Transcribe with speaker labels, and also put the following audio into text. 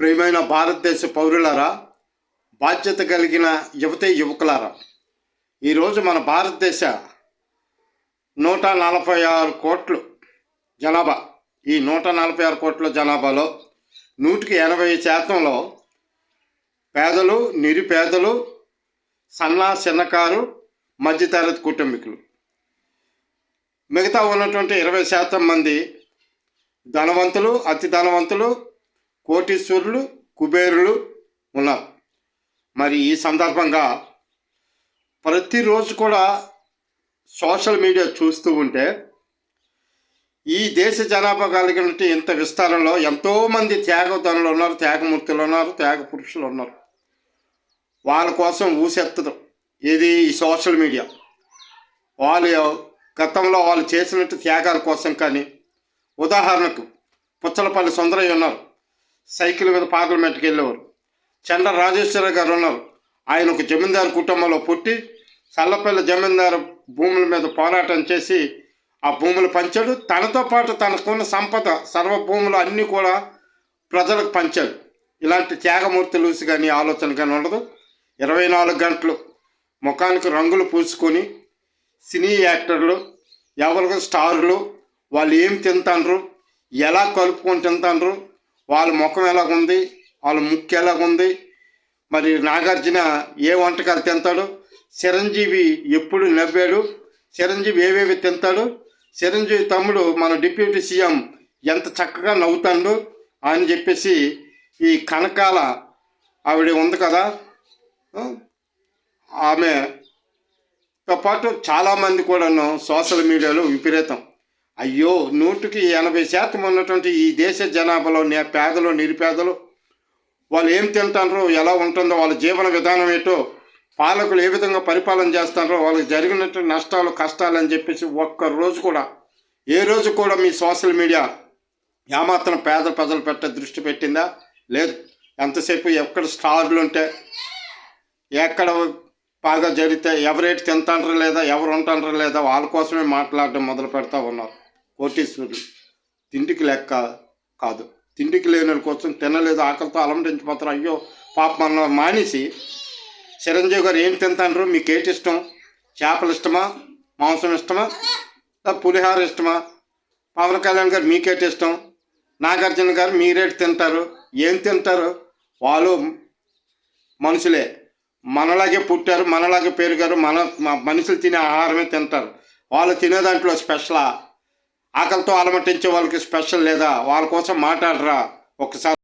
Speaker 1: ప్రియమైన భారతదేశ పౌరులారా బాధ్యత కలిగిన యువత యువకులారా ఈరోజు మన భారతదేశ నూట నలభై ఆరు కోట్లు జనాభా. ఈ నూట నలభై ఆరు కోట్ల జనాభాలో నూటికి ఎనభై శాతంలో పేదలు నిరుపేదలు సన్న చిన్నకారు మధ్యతరగతి కుటుంబీకులు. మిగతా ఉన్నటువంటి ఇరవై శాతం మంది ధనవంతులు అతి ధనవంతులు కోటీశ్వరులు కుబేరులు ఉన్నారు మరి ఈ సందర్భంగా ప్రతిరోజు కూడా సోషల్ మీడియా చూస్తూ ఉంటే ఈ దేశ జనాభా కలిగినట్టు ఇంత విస్తారంలో ఎంతోమంది త్యాగధనులు ఉన్నారు త్యాగమూర్తులు ఉన్నారు త్యాగ పురుషులు ఉన్నారు. వాళ్ళ కోసం ఊసెత్తడం ఇది ఈ సోషల్ మీడియా. వాళ్ళు గతంలో వాళ్ళు చేసినట్టు త్యాగాల కోసం కానీ ఉదాహరణకు పుచ్చలపల్లి సుందరయ్య ఉన్నారు. సైకిల్ మీద పార్లమెంట్కి వెళ్ళేవారు. చంద్ర రాజేశ్వర గారు ఉన్నారు. ఆయన ఒక జమీందారు కుటుంబంలో పుట్టి చల్లపల్లి జమీందారు భూముల మీద పోరాటం చేసి ఆ భూములు పంచాడు. తనతో పాటు తనకున్న సంపద సర్వ భూములు అన్నీ కూడా ప్రజలకు పంచాడు. ఇలాంటి త్యాగమూర్తులు కానీ ఆలోచన కానీ ఉండదు. ఇరవై నాలుగు గంటలు ముఖానికి రంగులు పూసుకొని సినీ యాక్టర్లు ఎవరికి స్టార్లు వాళ్ళు ఏం తింటాండ్రు ఎలా కలుపుకొని తింటాండ్రు వాళ్ళ ముఖం ఎలాగుంది? వాళ్ళ ముక్కు ఎలాగుంది? మరి నాగార్జున ఏ వంటకాలు తింటాడు చిరంజీవి ఎప్పుడు నవ్వాడు? చిరంజీవి ఏవేవి తింటాడు చిరంజీవి తమ్ముడు మన డిప్యూటీ సీఎం ఎంత చక్కగా నవ్వుతాడు అని చెప్పేసి ఈ కనకాల ఆవిడ ఉంది కదా. ఆమెతో పాటు చాలామంది కూడాను సోషల్ మీడియాలో విపరీతం. అయ్యో నూటికి ఎనభై శాతం ఉన్నటువంటి ఈ దేశ జనాభాలో నే పేదలు నిరుపేదలు వాళ్ళు ఏం తింటారో ఎలా ఉంటుందో వాళ్ళ జీవన విధానం ఏంటో పాలకులు ఏ విధంగా పరిపాలన చేస్తారో వాళ్ళకి జరిగినట్టు నష్టాలు కష్టాలు అని చెప్పేసి ఒక్క రోజు కూడా ఏ రోజు కూడా మీ సోషల్ మీడియా ఏమాత్రం పేద ప్రజలు పెట్ట దృష్టి పెట్టిందా? లేదు. ఎంతసేపు ఎక్కడ స్టార్లు ఉంటే ఎక్కడ బాగా జరిగితే ఎవరేటి తింటాండ్రు లేదా ఎవరు ఉంటాండ్రు లేదా వాళ్ళ కోసమే మాట్లాడడం మొదలు పెడతా ఉన్నారు. కోటీశ్వరులు తిండికి లెక్క కాదు. తిండికి లేని కోసం తినలేదు ఆకలితో అలంటించిపోతారు అయ్యో పాప మన మానేసి చిరంజీవి గారు ఏం తింటాండ్రు? మీకు ఏంటి ఇష్టం? చేపలు ఇష్టమా? మాంసం ఇష్టమా? పులిహార ఇష్టమా? పవన్ కళ్యాణ్ గారు మీకేటి ఇష్టం? నాగార్జున గారు మీరేటి తింటారు? ఏం తింటారు? వాళ్ళు మనుషులే. మనలాగే పుట్టారు మనలాగే పెరిగారు మన మనుషులు తినే ఆహారమే తింటారు. వాళ్ళు తినే దాంట్లో స్పెషలా ఆకలితో అలమటించే వాళ్ళకి స్పెషల్ లేదా వాళ్ళ కోసం మాట్లాడరా. ఒకసారి